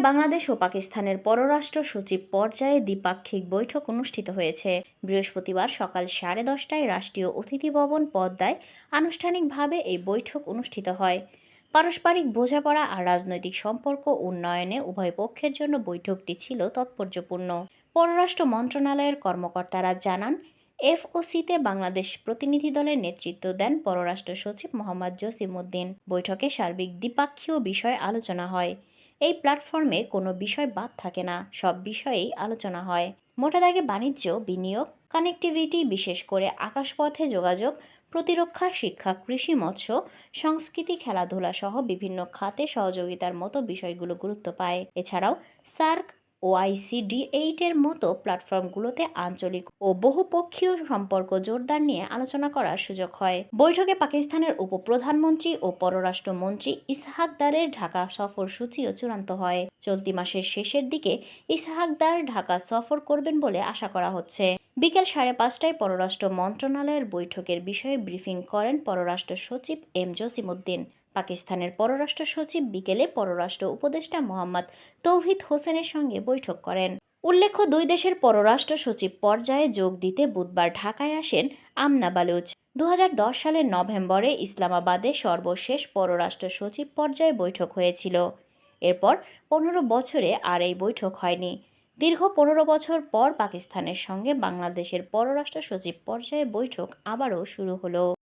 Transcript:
বাংলাদেশ ও পাকিস্তানের পররাষ্ট্র সচিব পর্যায়ে দ্বিপাক্ষিক বৈঠক অনুষ্ঠিত হয়েছে। বৃহস্পতিবার সকাল সাড়ে দশটায় রাষ্ট্রীয় অতিথি ভবন পদ্মায় আনুষ্ঠানিকভাবে এই বৈঠক অনুষ্ঠিত হয়। পারস্পরিক বোঝাপড়া আর রাজনৈতিক সম্পর্ক উন্নয়নে উভয় পক্ষের জন্য বৈঠকটি ছিল তাৎপর্যপূর্ণ। পররাষ্ট্র মন্ত্রণালয়ের কর্মকর্তারা জানান, এফওসিতে বাংলাদেশ প্রতিনিধি দলের নেতৃত্ব দেন পররাষ্ট্র সচিব মোহাম্মদ জসিমউদ্দিন। বৈঠকে সার্বিক দ্বিপাক্ষীয় বিষয়ে আলোচনা হয়। এই প্ল্যাটফর্মে কোনো বিষয় বাদ থাকে না, সব বিষয়েই আলোচনা হয়। মোটা দাগে বাণিজ্য, বিনিয়োগ কানেক্টিভিটি বিশেষ করে আকাশপথে যোগাযোগ, প্রতিরক্ষা, শিক্ষা, কৃষি, মৎস্য, সংস্কৃতি, খেলাধুলা সহ বিভিন্ন খাতে সহযোগিতার মতো বিষয়গুলো গুরুত্ব পায়। এছাড়াও সার্ক ওআইসিডি এইটের মতো প্ল্যাটফর্মগুলোতে আঞ্চলিক ও বহুপক্ষীয় সম্পর্ক জোরদার নিয়ে আলোচনা করার সুযোগ হয়। বৈঠকে পাকিস্তানের উপপ্রধানমন্ত্রী ও পররাষ্ট্রমন্ত্রী ইসহাকদারের ঢাকা সফর সূচিও চূড়ান্ত হয়। চলতি মাসের শেষের দিকে ইসহাকদার ঢাকা সফর করবেন বলে আশা করা হচ্ছে। বিকেল সাড়ে পাঁচটায় পররাষ্ট্র মন্ত্রণালয়ের বৈঠকের বিষয়ে ব্রিফিং করেন পররাষ্ট্র সচিব এম জসিমউদ্দিন। পাকিস্তানের পররাষ্ট্র সচিব বিকেলে পররাষ্ট্র উপদেষ্টা মোহাম্মদ তৌহিদ হোসেনের সঙ্গে বৈঠক করেন। উল্লেখ্য, দুই দেশের পররাষ্ট্র সচিব পর্যায়ে যোগ দিতে বুধবার ঢাকায় আসেন আমনা বালুচ। দু সালের নভেম্বরে ইসলামাবাদে সর্বশেষ পররাষ্ট্র সচিব পর্যায়ে বৈঠক হয়েছিল। এরপর পনেরো বছরে আর এই বৈঠক হয়নি। দীর্ঘ পনেরো বছর পর পাকিস্তানের সঙ্গে বাংলাদেশের পররাষ্ট্র সচিব পর্যায়ে বৈঠক আবারও শুরু হলো।